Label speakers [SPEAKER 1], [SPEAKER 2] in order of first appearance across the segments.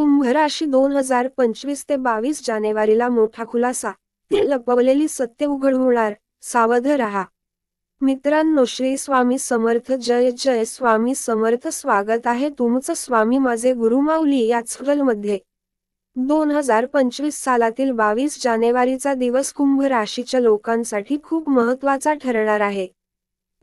[SPEAKER 1] कुंभ राशी दोन हजार पंचवीस ते बावीस जानेवारीला मोठा खुलासा. लपवलेली सत्य उघड होणार. सावध रहा. मित्रांनो श्री स्वामी समर्थ जय जय. स्वामी समर्थ स्वागत आहे तुमचं स्वामी माझे गुरुमाऊली माऊली मध्ये दोन हजार पंचवीस सालातील बावीस जानेवारीचा दिवस कुंभ राशीच्या लोकांसाठी खूप महत्त्वाचा ठरणार आहे.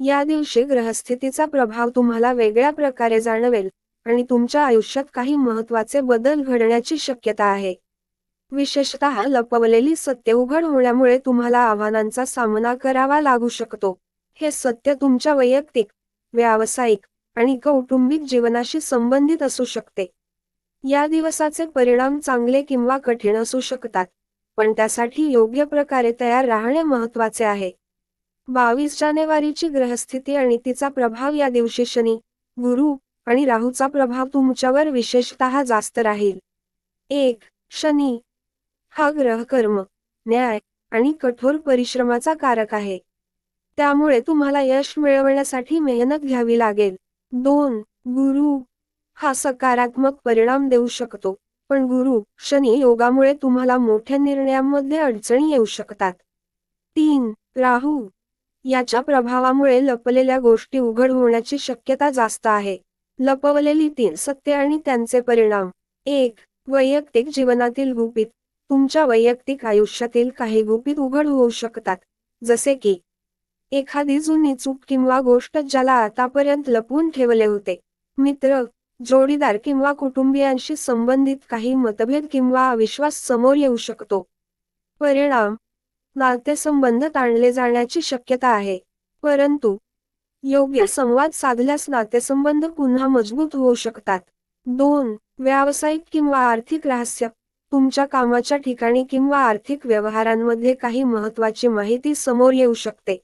[SPEAKER 1] या दिवशी ग्रहस्थितीचा प्रभाव तुम्हाला वेगळ्या प्रकारे जाणवेल. आणि तुमच्या आयुष्यात काही महत्त्वाचे बदल घडण्याची शक्यता आहे. विशेषतः लपवलेली सत्य उघड होण्यामुळे तुम्हाला आव्हानांचा सामना करावा लागू शकतो. हे सत्य तुमच्या वैयक्तिक व्यावसायिक आणि कौटुंबिक जीवनाशी संबंधित असू शकते. या दिवसाचे परिणाम चांगले किंवा कठीण असू शकतात पण त्यासाठी योग्य प्रकारे तयार राहणे महत्त्वाचे आहे. बावीस जानेवारीची ग्रहस्थिती आणि तिचा प्रभाव या दिवशी शनी गुरु आणि राहूचा प्रभाव तुमच्यावर विशेषतः जास्त राहील. एक शनी. हा ग्रह कर्म न्याय आणि कठोर परिश्रमाचा कारक आहे. त्यामुळे तुम्हाला यश मिळवण्यासाठी मेहनत घ्यावी लागेल. दोन गुरु. हा सकारात्मक परिणाम देऊ शकतो पण गुरु शनी योगामुळे तुम्हाला मोठ्या निर्णयांमध्ये अडचणी येऊ शकतात. तीन राहू. याच्या प्रभावामुळे लपलेल्या गोष्टी उघड होण्याची शक्यता जास्त आहे. लपवलेली तीन सत्य आणि त्यांचे परिणाम. एक वैयक्तिक जीवनातील गुपित. तुमच्या वैयक्तिक आयुष्यातील काही गुपित उघड होऊ शकतात. जसे की एखादी जुनी चूक किंवा गोष्ट ज्याला आतापर्यंत लपवून ठेवले होते. मित्र जोडीदार किंवा कुटुंबियांशी संबंधित काही मतभेद किंवा अविश्वास समोर येऊ शकतो. परिणाम नातेसंबंध ताणले जाण्याची शक्यता आहे. परंतु योग्य संवाद साधल्यास नातेसंबंध पुन्हा मजबूत होऊ शकतात. दोन व्यावसायिक किंवा आर्थिक रहस्य. तुमच्या कामाच्या ठिकाणी किंवा आर्थिक व्यवहारांमध्ये काही महत्वाची माहिती समोर येऊ शकते.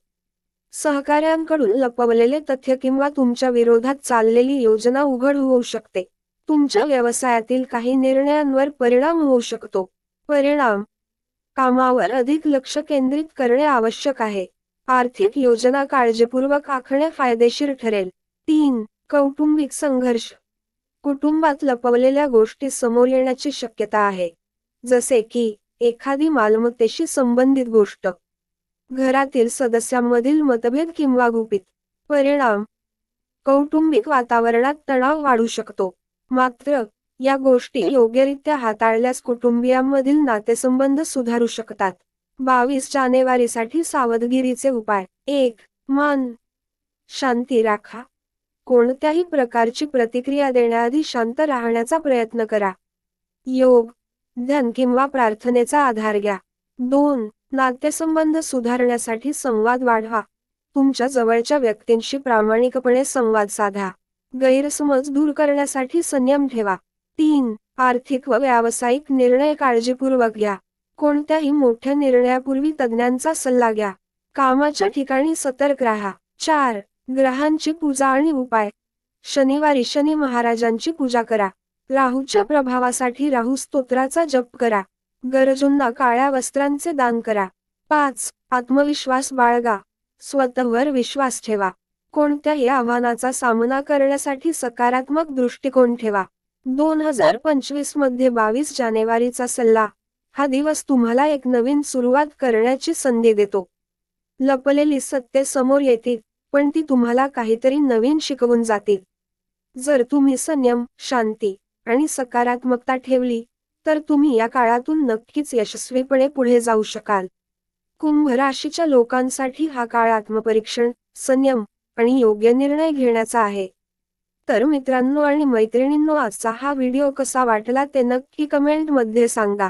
[SPEAKER 1] सहकाऱ्यांकडून लपवलेले तथ्य किंवा तुमच्या विरोधात चाललेली योजना उघड होऊ शकते. तुमच्या व्यवसायातील काही निर्णयांवर परिणाम होऊ शकतो. परिणाम. कामावर अधिक लक्ष केंद्रित करणे आवश्यक आहे. आर्थिक योजना काळजीपूर्वक आखणे फायदेशीर ठरेल. तीन कौटुंबिक संघर्ष. कुटुंबात लपवलेल्या गोष्टी समोर येण्याची शक्यता आहे. जसे की एखादी मालमत्तेशी संबंधित गोष्ट. घरातील सदस्यांमधील मतभेद किंवा गुपित. परिणाम. कौटुंबिक वातावरणात तणाव वाढू शकतो. मात्र या गोष्टी योग्यरित्या हाताळल्यास कुटुंबियांमधील नातेसंबंध सुधारू शकतात. बावीस जानेवारीसाठी सावधगिरीचे उपाय. एक मन. शांती राखा. कोणत्याही प्रकारची प्रतिक्रिया देण्याआधी शांत राहण्याचा प्रयत्न करा. योग. ध्यान किंवा प्रार्थनेचा आधार घ्या. दोन नातेसंबंध सुधारण्यासाठी संवाद वाढवा. तुमच्या जवळच्या व्यक्तींशी प्रामाणिकपणे संवाद साधा. गैरसमज दूर करण्यासाठी संयम ठेवा. तीन आर्थिक व व्यावसायिक निर्णय काळजीपूर्वक घ्या. कोणत्याही मोठ्या निर्णयापूर्वी तज्ज्ञांचा सल्ला घ्या. कामाच्या ठिकाणी सतर्क राहा. चार. ग्रहांची पूजा आणि उपाय. शनिवारी शनी महाराजांची पूजा करा. राहूच्या प्रभावासाठी राहू स्तोत्राचा जप करा. गरजूंना काळ्या वस्त्रांचे दान करा. पाच. आत्मविश्वास बाळगा. स्वतःवर विश्वास ठेवा. कोणत्याही आव्हानाचा सामना करण्यासाठी सकारात्मक दृष्टिकोन ठेवा. दोन हजार पंचवीसमध्ये बावीस जानेवारीचा सल्ला हा दिवस तुम्हाला एक नवीन सुरुवात करण्याची संधी देतो. लपलेली सत्य समोर येतील पण ती तुम्हाला काहीतरी नवीन शिकवून जातील. जर तुम्ही संयम शांती आणि सकारात्मकता ठेवली तर तुम्ही या काळातून नक्कीच यशस्वीपणे पुढे जाऊ शकाल. कुंभ राशीच्या लोकांसाठी हा काळ आत्मपरीक्षण संयम आणि योग्य निर्णय घेण्याचा आहे. तर मित्रांनो आणि मैत्रिणींनो आजचा हा व्हिडिओ कसा वाटला ते नक्की कमेंटमध्ये सांगा.